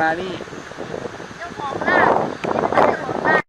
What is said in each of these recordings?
มานี่เจ้าของร้านเป็นเจ้าของร้าน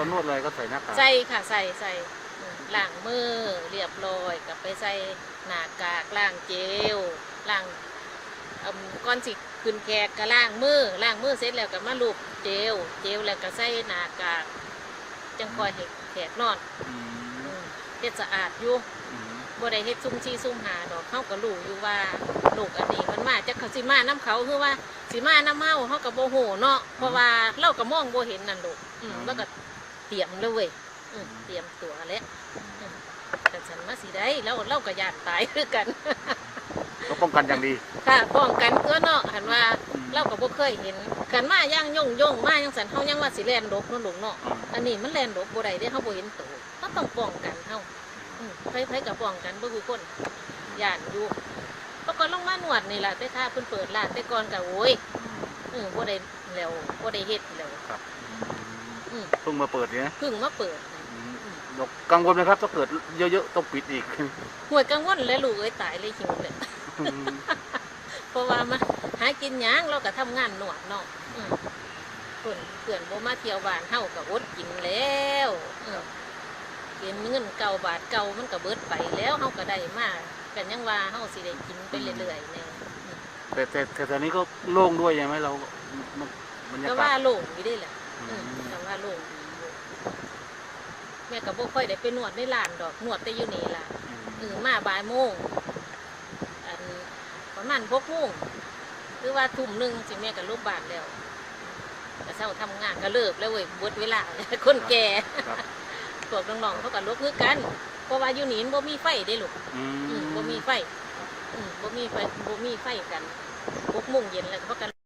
ตอนตอนนวดอะไรก็ใส่หน้ากากใส่ค่ะใส่ใส่อืมล้างมือเรียบร้อยกลับไปใส่หน้ากากล้างเจลล้างเอิ่มก่อนสิขึ้นแขกก็ล้างมือล้างมือเสร็จแล้วก็มาลูบเจลเจลแล้วก็ใส่หน้ากากจังคอยให้แขกนอนอืมอืมเฮ็ดสะอาดอยู่อืมบ่ได้เฮ็ดซุ่มชี้ซุ่มหาดอกเฮาก็รู้อยู่ว่าลูกอันนี้มันมาจากเขาสิมาน้เขาคือว่าสิมาน้ำเฮาเฮาก็บ่ฮู้เนาะเพราะว่าเราก็มองบ่เห็นนั่นลูกอืมแล้วก็ เตรียมเลยเว้ยอืมเตรียมตัวแล้วอืมแต่ฉันมาสิได้แล้วเราก็อยากตายคือกัน ก็ป้องกันอย่างดี ค่ะป้องกันตัวเนาะหันว่าอืม เราก็บ่เคยเห็นกันมาย่างย่องย่องมายังสันเฮายังว่าสิแล่นดกเนาะลูกเนาะอืมอันนี้มันแล่นดกบ่ได้เด้เฮาบ่เห็นตัวเฮาต้องป้องกันเฮาอืมไผๆก็ป้องกันบ่คือคนย่านอยู่ปรากฏลงมานวดนี่ล่ะแต่ถ้าเพิ่นเปิดร้านแต่ก่อนก็โอ้ยเออบ่ได้แล้วบ่ได้เฮ็ดแล้วครับ อืมเพิ่งมาเปิดเนี่ยเพิ่งมาเปิดนะอืมดอกกังวลไหมครับถ้าเกิดเยอะๆต้องปิดอีกหวยกังวลแล้วลูกเอ้ยตายเลยหิวเลย อืมเพราะว่ามาหากินหยังเราก็ทำงานหนวดเนาะอืมเพื่อนเพื่อนบ่มาเที่ยวบ้านเฮาก็อดกินแล้วอืมเก็บเงินเก่าบาทเก่ามันก็เบิดไปแล้วเฮาก็ได้มากันยังว่าเฮาสิได้กินไปเรื่อยๆแน่แต่แต่แต่ตอนนี้ก็โล่งด้วยใช่ไหมเรามันบรรยาก็กาว่าศโล่งอยู่ได้แหละ อือืมมก็ว่าโล่งดีอยู่แม่ก็บ่ค่อยได้ไปนวดในร้านดอกนวดแต่อยู่นี่ล่ะเออมาบ่ายโมงอันประมาณพกโมงหรือว่าทุ่มหนึ่งสิแม่ก็รูปบานแล้วก็เช้าทำงานก็เลิกแล้วเว้ยบดเวลาคนแก่ครับพวกน้องๆเขาก็ลุกคือกัน เพราะว่าอยู่นี่มันบ่มีไฟได้ลูกอือืมมบ่มีไฟอืมบ่มีไฟบ่มีไฟกันพกโมงเย็นแล้วก็พากัน